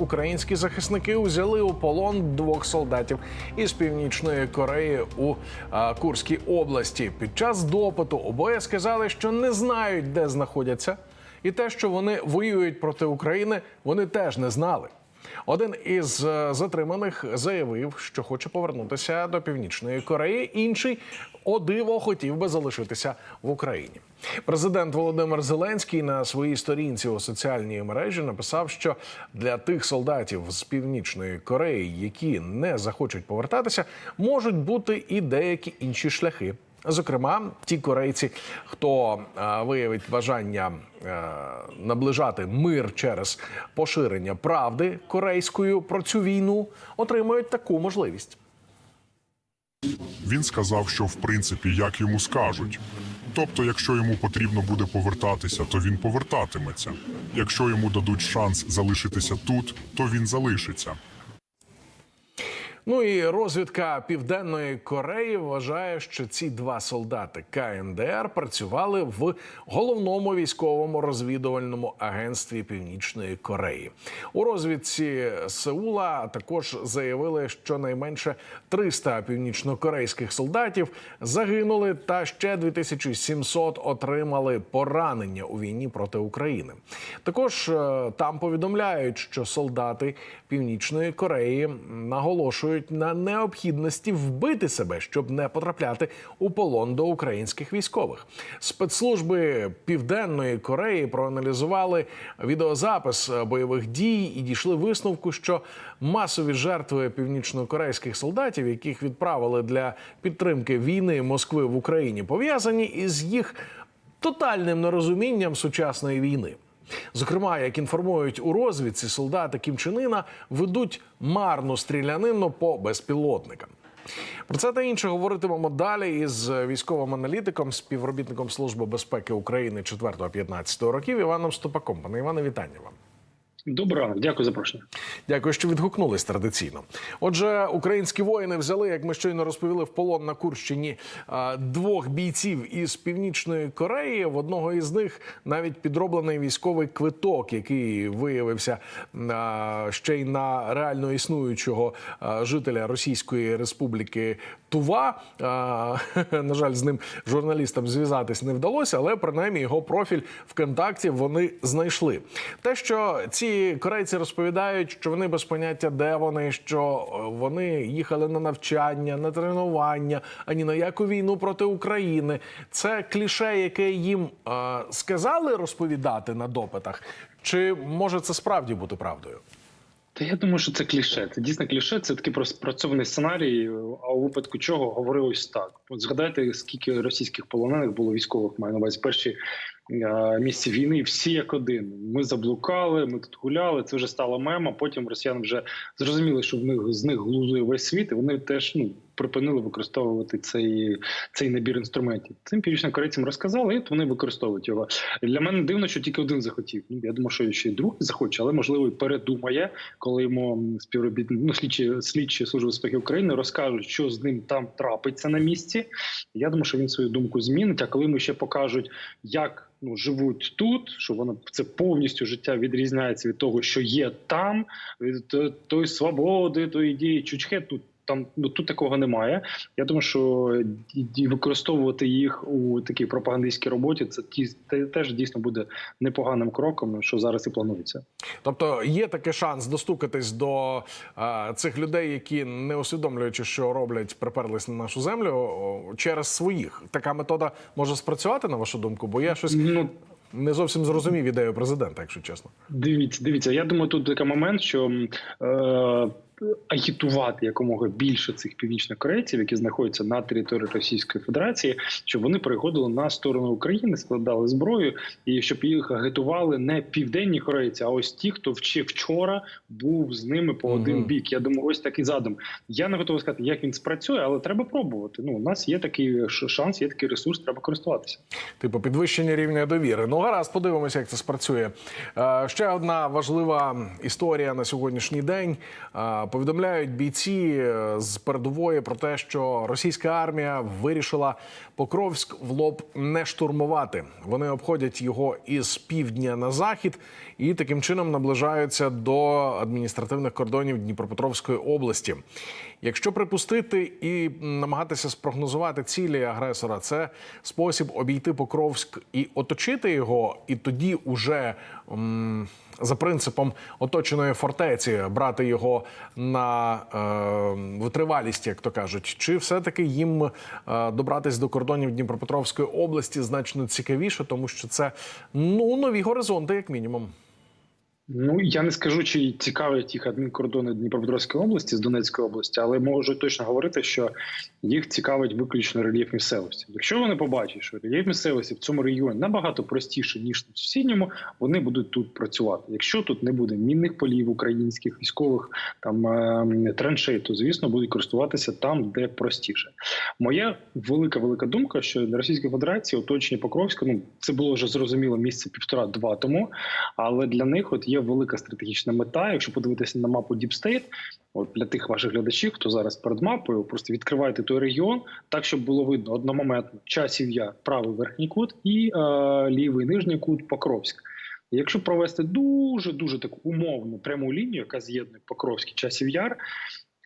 українські захисники узяли у полон двох солдатів із північної Кореї у а, Курській області. Під час допиту обоє сказали, що не знають, де знаходяться, і те, що вони воюють проти України, вони теж не знали. Один із е, затриманих заявив, що хоче повернутися до північної Кореї. Інший о диво хотів би залишитися в Україні. Президент Володимир Зеленський на своїй сторінці у соціальній мережі написав, що для тих солдатів з північної Кореї, які не захочуть повертатися, можуть бути і деякі інші шляхи. Зокрема, ті корейці, хто е, виявить бажання е, наближати мир через поширення правди корейською про цю війну, отримують таку можливість. Він сказав, що в принципі як йому скажуть. Тобто, якщо йому потрібно буде повертатися, то він повертатиметься. Якщо йому дадуть шанс залишитися тут, то він залишиться. Ну і розвідка Південної Кореї вважає, що ці два солдати КНДР працювали в головному військовому розвідувальному агентстві Північної Кореї. У розвідці Сеула також заявили, що найменше 300 північнокорейських солдатів загинули, та ще 2700 отримали поранення у війні проти України. Також е, там повідомляють, що солдати Північної Кореї наголошують на необхідності вбити себе, щоб не потрапляти у полон до українських військових. Спецслужби Південної Кореї проаналізували відеозапис бойових дій і дійшли висновку, що масові жертви північнокорейських солдатів, яких відправили для підтримки війни Москви в Україні, пов'язані із їх тотальним нерозумінням сучасної війни. Зокрема, як інформують у розвідці, солдати Кім ведуть марну стрілянину по безпілотникам. Про це та інше говоритимемо далі із військовим аналітиком, співробітником Служби безпеки України 4-15 років Іваном Стопаком. Пане Іване, вітання вам. Ранку, дякую за запрошення. Дякую, що відгукнулись традиційно. Отже, українські воїни взяли, як ми щойно розповіли, в полон на Курщині двох бійців із північної Кореї. В одного із них навіть підроблений військовий квиток, який виявився ще й на реально існуючого жителя Російської Республіки Тува. На жаль, з ним журналістам зв'язатись не вдалося, але принаймні його профіль ВКонтакті вони знайшли. Те, що ці корейці розповідають, що вони без поняття, де вони, що е, вони їхали на навчання, на тренування, ані на яку війну проти України. Це кліше, яке їм е, сказали розповідати на допитах. Чи може це справді бути правдою? Та я думаю, що це кліше. Це дійсно кліше. Це такий проспрацьований сценарій. А у випадку чого говорилось так. От згадайте, скільки російських полонених було військових, маю на увазі перші е, місці війни. Всі як один. Ми заблукали, ми тут гуляли. Це вже стало мемо. Потім росіяни вже зрозуміли, що в них з них глузує весь світ, і вони теж ну припинили використовувати цей цей набір інструментів. Цим північнокорейцям розказали, і вони використовують його. Для мене дивно, що тільки один захотів. Ну я думаю, що ще й другий захоче, але можливо і передумає, коли йому співробітні ну, слідчі слідчі служби безпеки України розкажуть, що з ним там трапиться на місці. Я думаю, що він свою думку змінить. А коли йому ще покажуть, як ну живуть тут, що воно це повністю життя відрізняється від того, що є там, від е, тої свободи, тої дії чучхе тут. Там ну тут такого немає. Я думаю, що використовувати їх у такій пропагандистській роботі це ті те- теж дійсно буде непоганим кроком, що зараз і планується. Тобто є такий шанс достукатись до е, цих людей, які не усвідомлюючи, що роблять, приперлись на нашу землю через своїх. Така метода може спрацювати на вашу думку, бо я щось Ну не зовсім зрозумів ідею президента, якщо чесно. Дивіться, дивіться. Я думаю, тут такий момент, що е, агітувати якомога більше цих північних корейців, які знаходяться на території Російської Федерації, щоб вони переходили на сторону України, складали зброю, і щоб їх агітували не південні корейці, а ось ті, хто ще вчора був з ними по один бік. Я думаю, ось такий задум. Я не готовий сказати, як він спрацює, але треба пробувати. Ну, у нас є такий шанс, є такий ресурс, треба користуватися. Типу підвищення рівня довіри. Ну гаразд, подивимося, як це спрацює. Е, ще одна важлива історія на сьогоднішній день. Повідомляють бійці е, з передової про те, що російська армія вирішила Покровськ в лоб не штурмувати. Вони обходять його із півдня на захід і таким чином наближаються до адміністративних кордонів Дніпропетровської області. Якщо припустити і намагатися спрогнозувати цілі агресора, це спосіб обійти Покровськ і оточити його, і тоді уже за принципом оточеної фортеці брати його на е, витривалість, як то кажуть, чи все-таки їм е, добратись до кордонів Дніпропетровської області значно цікавіше, тому що це ну нові горизонти, як мінімум. Ну я не скажу, чи цікавлять їх адмінкордони Дніпропетровської області з Донецької області, але можу точно говорити, що їх цікавить виключно рельєф місцевості. Якщо вони побачать, що рельєф місцевості в цьому регіоні набагато простіше ніж в сусідньому, вони будуть тут працювати. Якщо тут не буде мінних полів українських військових там е, траншей, то звісно будуть користуватися там, де простіше. Моя велика велика думка, що для Російської Федерації оточення Покровська, ну це було вже зрозуміло місяця півтора-два тому. Але для них от є велика стратегічна мета. Якщо подивитися на мапу Deep State, от для тих ваших глядачів, хто зараз перед мапою, просто відкривайте той регіон так, щоб було видно одномоментно часів яр, правий верхній кут і е, лівий нижній кут Покровськ. Якщо провести дуже дуже таку умовну пряму лінію, яка з'єднує Покровський часів яр,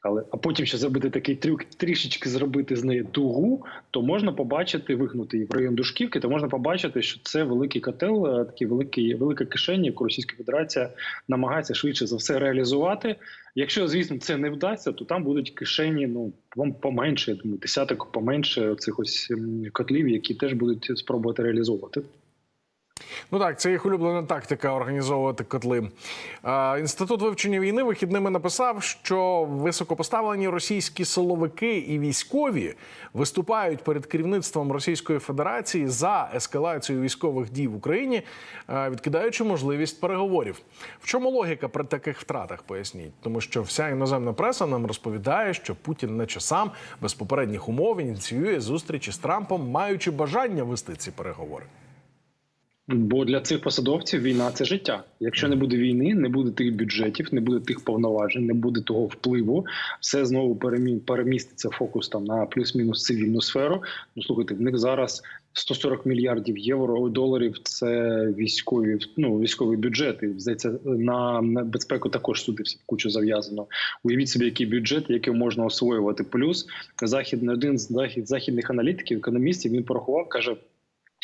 але а потім ще зробити такий трюк, трішечки зробити з неї дугу, то можна побачити, вигнути її в район Душківки, то можна побачити, що це великий котел, е, такий великий велика кишені, яку Російська Федерація намагається швидше за все реалізувати. Якщо, звісно, це не вдасться, то там будуть кишені ну вам поменше, я думаю, десяток поменше цих ось котлів, які теж будуть спробувати реалізовувати. Ну так, це їх улюблена тактика організовувати котли. Інститут вивчення війни вихідними написав, що високопоставлені російські силовики і військові виступають перед керівництвом Російської Федерації за ескалацію військових дій в Україні, відкидаючи можливість переговорів. В чому логіка при таких втратах? Поясніть, тому що вся іноземна преса нам розповідає, що Путін наче сам без попередніх умов ініціює зустрічі з Трампом, маючи бажання вести ці переговори. Бо для цих посадовців війна це життя. Якщо не буде війни, не буде тих бюджетів, не буде тих повноважень, не буде того впливу. Все знову перемі... переміститься фокус там на плюс-мінус цивільну сферу. Ну слухайте, в них зараз 140 мільярдів євро доларів. Це військові ну військові бюджети. Здається, на, на безпеку також сюди кучу зав'язано. Уявіть собі, який бюджет, який можна освоювати. Плюс західний один з захід західних аналітиків, економістів він порахував, каже.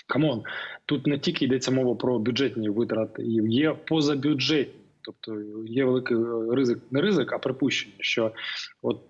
Камон, тут не тільки йдеться мова про бюджетні витрати, є позабюджетні, тобто є великий ризик, не ризик, а припущення, що от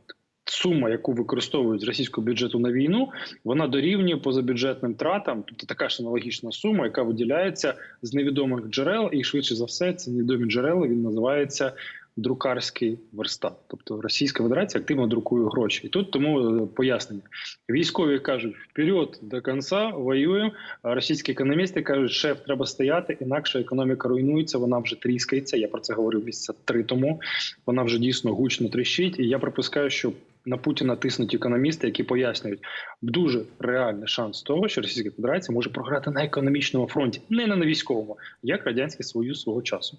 сума, яку використовують з російського бюджету на війну, вона дорівнює позабюджетним тратам, тобто така ж аналогічна сума, яка виділяється з невідомих джерел, і швидше за все, ці невідомі джерела він називається. Друкарський верстат, тобто Російська Федерація активно друкує гроші, і тут тому е, пояснення. Військові кажуть вперед до кінця, воюємо. Російські економісти кажуть, шеф треба стояти, інакше економіка руйнується. Вона вже тріскається. Я про це говорив місяця три тому. Вона вже дійсно гучно тріщить. І я припускаю, що на Путіна тиснуть економісти, які пояснюють дуже реальний шанс того, що Російська Федерація може програти на економічному фронті, не на військовому, як радянський союз свого часу.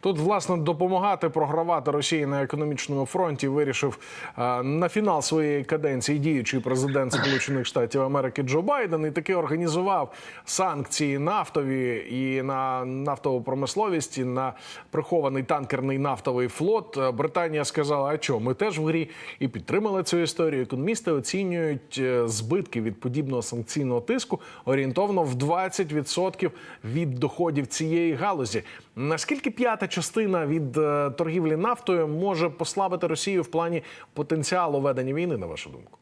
Тут власне допомагати програвати Росії на економічному фронті вирішив е, на фінал своєї каденції діючий президент Сполучених Штатів Америки Джо Байден і таки організував санкції нафтові і на нафтову промисловість, і на прихований танкерний нафтовий флот. Е, Британія сказала, а що, ми теж в грі і підтримали цю історію. Економісти оцінюють е, збитки від подібного санкційного тиску орієнтовно в 20% від доходів цієї галузі. Наскільки п'ята частина від е, торгівлі нафтою може послабити Росію в плані потенціалу ведення війни, на вашу думку?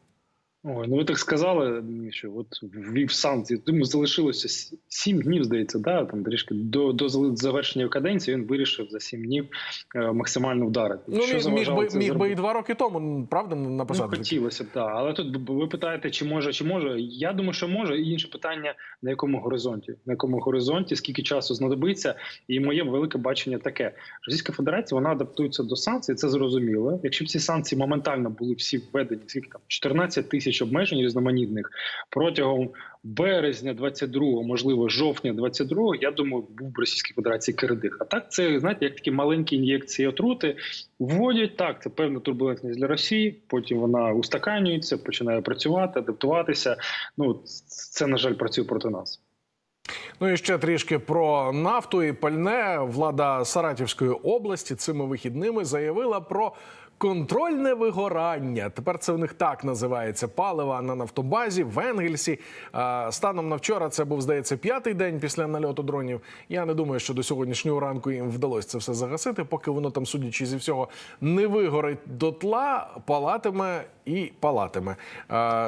Ой, ну ви так сказали, що от ввів санкції. Тому залишилося сім днів, здається, да, там трішки до, до завершення каденції він вирішив за сім днів е, максимально вдарити. Ну Що міг, би, міг би і два роки тому, правда, Ну, хотілося б, так. Але тут ви питаєте, чи може, чи може. Я думаю, що може. І інше питання на якому горизонті, на якому горизонті, скільки часу знадобиться. І моє велике бачення таке: Російська Федерація вона адаптується до санкцій, це зрозуміло. Якщо б ці санкції моментально були всі введені, скільки там 14 тисяч тисяч обмежень різноманітних протягом березня 22-го, можливо, жовтня 22-го, я думаю, був в Російській Федерації кредит. А так це знаєте, як такі маленькі ін'єкції отрути вводять. Так, це певна турбулентність для Росії. Потім вона устаканюється, починає працювати, адаптуватися. Ну це на жаль працює проти нас. Ну і ще трішки про нафту і пальне. Влада Саратівської області цими вихідними заявила про контрольне вигорання. Тепер це в них так називається палива на нафтобазі в Енгельсі. Станом на вчора це був здається п'ятий день після нальоту дронів. Я не думаю, що до сьогоднішнього ранку їм вдалося це все загасити, поки воно там, судячи зі всього, не вигорить дотла, палатиме і палатиме.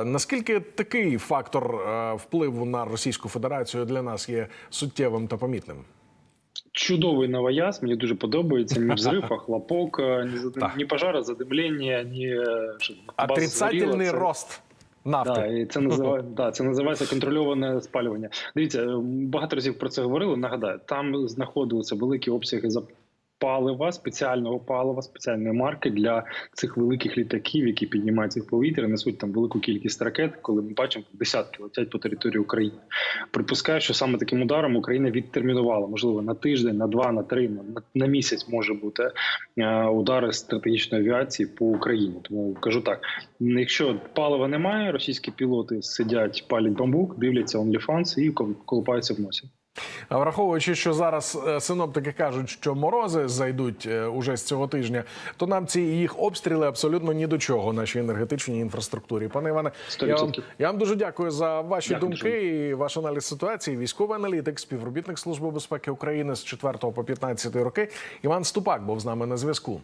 Наскільки такий фактор впливу на Російську Федерацію для нас є суттєвим та помітним? Чудовий новояз, мені дуже подобається. Ні взрив, а хлопок, е, ні, ні пожара, задимлення, ні е, Отрицательний рост нафти. Да, і це називає да, це називається контрольоване спалювання. Дивіться, багато разів про це говорили. Нагадаю, там знаходилися великі обсяги за палива, спеціального палива, спеціальної марки для цих великих літаків, які піднімаються в повітря, несуть там велику кількість ракет. Коли ми бачимо, десятки летять по території України. Припускаю, що саме таким ударом Україна відтермінувала, можливо, на тиждень, на два, на три, на, на місяць може бути е, удари стратегічної авіації по Україні. Тому кажу так: якщо палива немає, російські пілоти сидять, палять бамбук, дивляться OnlyFans і кол- колупаються в носі. А враховуючи, що зараз е, синоптики кажуть, що морози зайдуть е, уже з цього тижня, то нам ці їх обстріли абсолютно ні до чого нашій енергетичній інфраструктурі. Пане Іване, я вам, я вам дуже дякую за ваші Дякую думки і ваш аналіз ситуації. Військовий аналітик, співробітник Служби безпеки України з 4 по 15 роки. Іван Ступак був з нами на зв'язку.